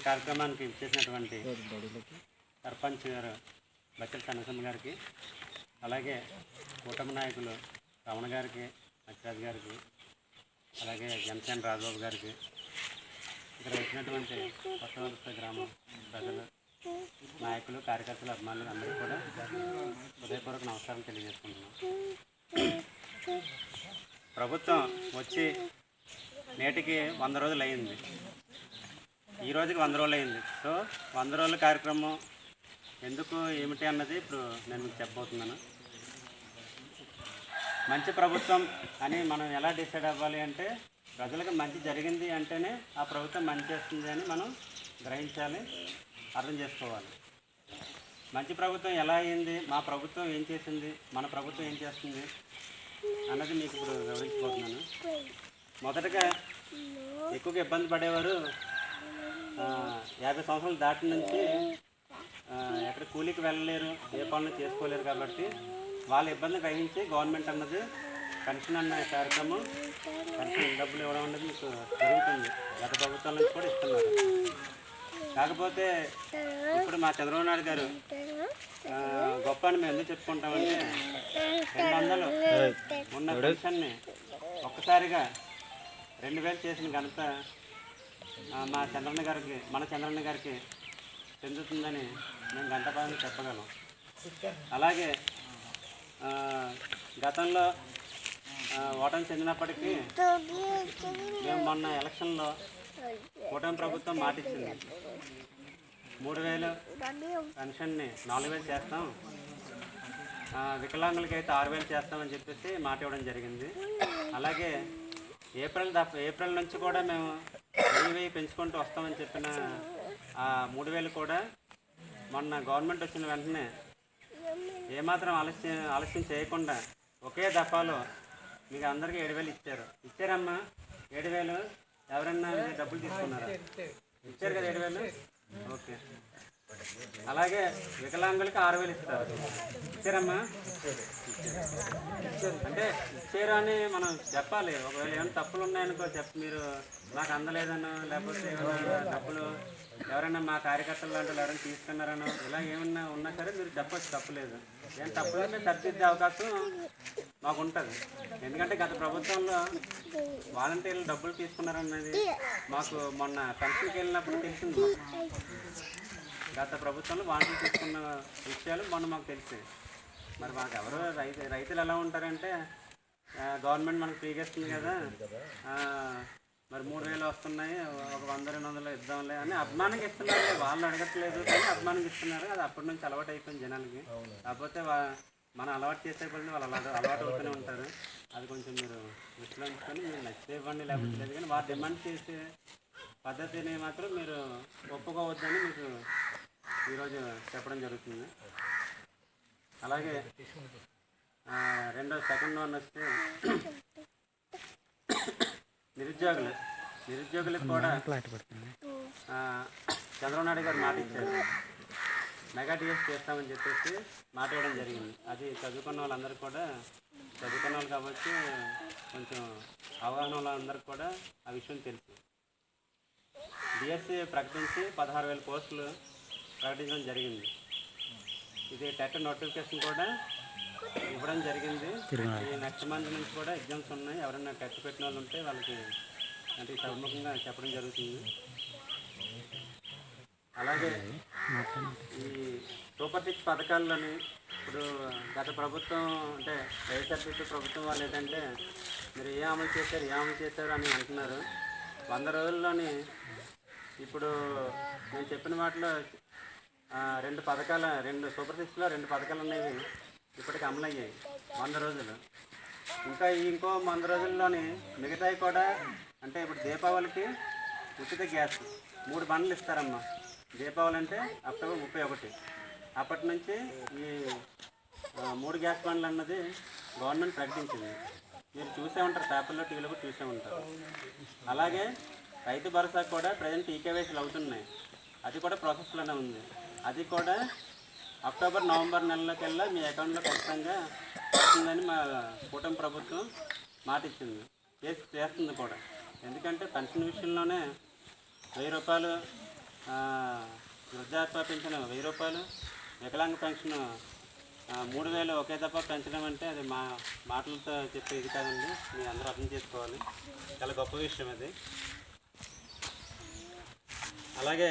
కార్యక్రమానికి ఇచ్చేసినటువంటి సర్పంచ్ గారు బచ్చల కనసమ్మ గారికి అలాగే కూటమి నాయకులు రమణ గారికి అక్షరాజ్ గారికి అలాగే జనసేన రాజబాబు గారికి ఇక్కడ వచ్చినటువంటి కొత్తవలస గ్రామం ప్రజలు నాయకులు కార్యకర్తలు అభిమానులు అందరికీ కూడా హృదయపూర్వక నమస్కారం తెలియజేసుకుంటున్నాం. ప్రభుత్వం వచ్చి నేటికి వంద రోజులు అయింది. ఈ రోజుకి వంద రోజులు అయింది. సో వంద రోజుల కార్యక్రమం ఎందుకు ఏమిటి అన్నది ఇప్పుడు నేను మీకు చెప్పబోతున్నాను. మంచి ప్రభుత్వం అని మనం ఎలా డిసైడ్ అవ్వాలి అంటే ప్రజలకు మంచి జరిగింది అంటేనే ఆ ప్రభుత్వం మంచి చేస్తుంది అని మనం గ్రహించాలి అర్థం చేసుకోవాలి. మంచి ప్రభుత్వం ఎలా అయింది మా ప్రభుత్వం ఏం చేసింది మన ప్రభుత్వం ఏం చేస్తుంది అన్నది మీకు ఇప్పుడు వివరించిపోతున్నాను మొదటగా ఎక్కువగా ఇబ్బంది పడేవారు యాభై సంవత్సరాలు దాటి నుంచి ఎక్కడ కూలికి వెళ్ళలేరు ఏ పనులు చేసుకోలేరు కాబట్టి వాళ్ళ ఇబ్బంది గ్రహించి గవర్నమెంట్ అన్నది పెన్షన్ అన్న కార్యక్రమం పెన్షన్ డబ్బులు ఇవ్వడం అనేది మీకు జరుగుతుంది. గత ప్రభుత్వం నుంచి కూడా ఇస్తున్నారు. కాకపోతే ఇప్పుడు మా చంద్రబాబు నాయుడు గారు గొప్ప అని మేము ఎందుకు చెప్పుకుంటామంటే రెండు వందలు ఉన్న పెన్షన్ని ఒక్కసారిగా రెండు వేలు చేసిన ఘనత మా చంద్రన్న గారికి మన చంద్రన్న గారికి చెందుతుందని మేము గంటపాలని చెప్పగలం. అలాగే గతంలో ఓటమి చెందినప్పటికీ మేము మొన్న ఎలక్షన్లో కూటమి ప్రభుత్వం మాటిచ్చింది. మూడు వేలు పెన్షన్ని నాలుగు వేలు చేస్తాం. వికలాంగులకి అయితే ఆరు వేలు చేస్తామని చెప్పేసి మాట ఇవ్వడం జరిగింది. అలాగే ఏప్రిల్ దా ఏప్రిల్ నుంచి కూడా మేము వెయ్యి పెంచుకుంటూ వస్తామని చెప్పిన ఆ మూడు వేలు కూడా మొన్న గవర్నమెంట్ వచ్చిన వెంటనే ఏమాత్రం ఆలస్యం ఆలస్యం చేయకుండా ఒకే దఫాలో మీకు అందరికీ ఏడు వేలు ఇచ్చారు. ఇచ్చారమ్మా ఏడు వేలు ఎవరన్నా డబ్బులు తీసుకున్నారా? ఇచ్చారు కదా ఏడు వేలు? ఓకే. అలాగే వికలాంగులకి ఆరు వేలు ఇస్తారు. ఇచ్చారమ్మా? అంటే ఇచ్చారు అని మనం చెప్పాలి. ఒకవేళ ఏమైనా తప్పులు ఉన్నాయనుకో చెప్ప మీరు మాకు అందలేదనో లేకపోతే ఏమైనా డబ్బులు ఎవరైనా మా కార్యకర్తలు లాంటి ఎవరైనా తీసుకున్నారనో ఇలా ఏమన్నా ఉన్నా సరే మీరు చెప్పచ్చు తప్పులేదు ఏం తప్పులేదు మీరు సరిదిద్దే అవకాశం మాకు ఉంటుంది. ఎందుకంటే గత ప్రభుత్వంలో వాలంటీర్లు డబ్బులు తీసుకున్నారన్నది మాకు మొన్న పెన్షన్కి వెళ్ళినప్పుడు తెలిసింది గత ప్రభుత్వంలో వాంటలు తీసుకున్న విషయాలు మొన్న మాకు తెలిసాయి మరి మాకు ఎవరు రైతు రైతులు ఎలా ఉంటారంటే గవర్నమెంట్ మనకు ఫ్రీగా ఇస్తుంది కదా. మరి మూడు వేలు వస్తున్నాయి ఒక వంద రెండు వందలు ఇద్దాంలే అని అభిమానం ఇస్తున్నారు. వాళ్ళు అడగట్లేదు కానీ అభిమానం ఇస్తున్నారు. అది అప్పటి నుంచి అలవాటు అయిపోయింది జనాలకి. కాకపోతే మనం అలవాటు చేసే కొద్ది వాళ్ళు అలవాటు అలవాటు అవుతూనే ఉంటారు. అది కొంచెం మీరు దృష్టిలో ఉంచుకొని మీరు నచ్చితే ఇవ్వండి లేకపోతే లేదు కానీ వారు డిమాండ్ చేసే పద్ధతిని మాత్రం మీరు ఒప్పుకోవద్దని మీకు ఈరోజు చెప్పడం జరుగుతుంది. అలాగే రెండో సెకండ్ వన్ వస్తే నిరుద్యోగులు. నిరుద్యోగులకు కూడా చంద్రబాబు నాయుడు గారు మాట ఇచ్చారు. మెగా డిఎస్ చేస్తామని చెప్పేసి మాట ఇవ్వడం జరిగింది. అది చదువుకున్న వాళ్ళందరూ కూడా చదువుకున్న వాళ్ళు కాబట్టి కొంచెం అవగాహన వాళ్ళందరికీ కూడా ఆ విషయం తెలుసు. డిఎస్సి ప్రకటించి పదహారు వేల పోస్టులు ప్రకటించడం జరిగింది. ఇది టెట్ నోటిఫికేషన్ కూడా ఇవ్వడం జరిగింది. ఈ నెక్స్ట్ మంత్ నుంచి కూడా ఎగ్జామ్స్ ఉన్నాయి. ఎవరైనా టెట్ పెట్టిన వాళ్ళు ఉంటే వాళ్ళకి అంటే సముఖంగా చెప్పడం జరుగుతుంది. అలాగే ఈ సూపర్ సిక్స్ పథకాల్లోని ఇప్పుడు గత ప్రభుత్వం అంటే వైఎస్ఆర్సీపీ ప్రభుత్వం వాళ్ళు ఏంటంటే మీరు ఏ అమలు చేశారు ఏ అమలు చేశారు అని అంటున్నారు. వంద రోజుల్లోని ఇప్పుడు నేను చెప్పిన వాటిలో రెండు పథకాల రెండు సూపర్ సిక్స్లో రెండు పథకాలు అనేవి ఇప్పటికి అమలు అయ్యాయి వంద రోజులు. ఇంకా ఇంకో వంద రోజుల్లోని మిగతాయి కూడా అంటే ఇప్పుడు దీపావళికి ఉచిత గ్యాస్ మూడు బండ్లు ఇస్తారమ్మా. దీపావళి అంటే అక్టోబర్ ముప్పై ఒకటి. అప్పటి నుంచి ఈ మూడు గ్యాస్ బండ్లు అన్నది గవర్నమెంట్ ప్రకటించింది. మీరు చూసే ఉంటారు పేపర్లో టీవీలో కూడా చూసే ఉంటారు. అలాగే రైతు భరోసా కూడా ప్రజెంట్ ఈకేవైసీలు అవుతున్నాయి. అది కూడా ప్రాసెస్లోనే ఉంది. అది కూడా అక్టోబర్ నవంబర్ నెలలోకెల్లా మీ అకౌంట్లో ఖచ్చితంగా వస్తుందని మా కూటమి ప్రభుత్వం మాట ఇచ్చింది చేసి చేస్తుంది కూడా. ఎందుకంటే పెన్షన్ విషయంలోనే వెయ్యి రూపాయలు ఆ, వృద్ధాప్య పెన్షన్ వెయ్యి రూపాయలు వికలాంగ పెన్షన్ మూడు వేలు ఒకే తప్ప పెంచడం అంటే అది మా మాటలతో చెప్పేది కాదండి. మీ అందరూ అర్థం చేసుకోవాలి. చాలా గొప్ప విషయం అది. అలాగే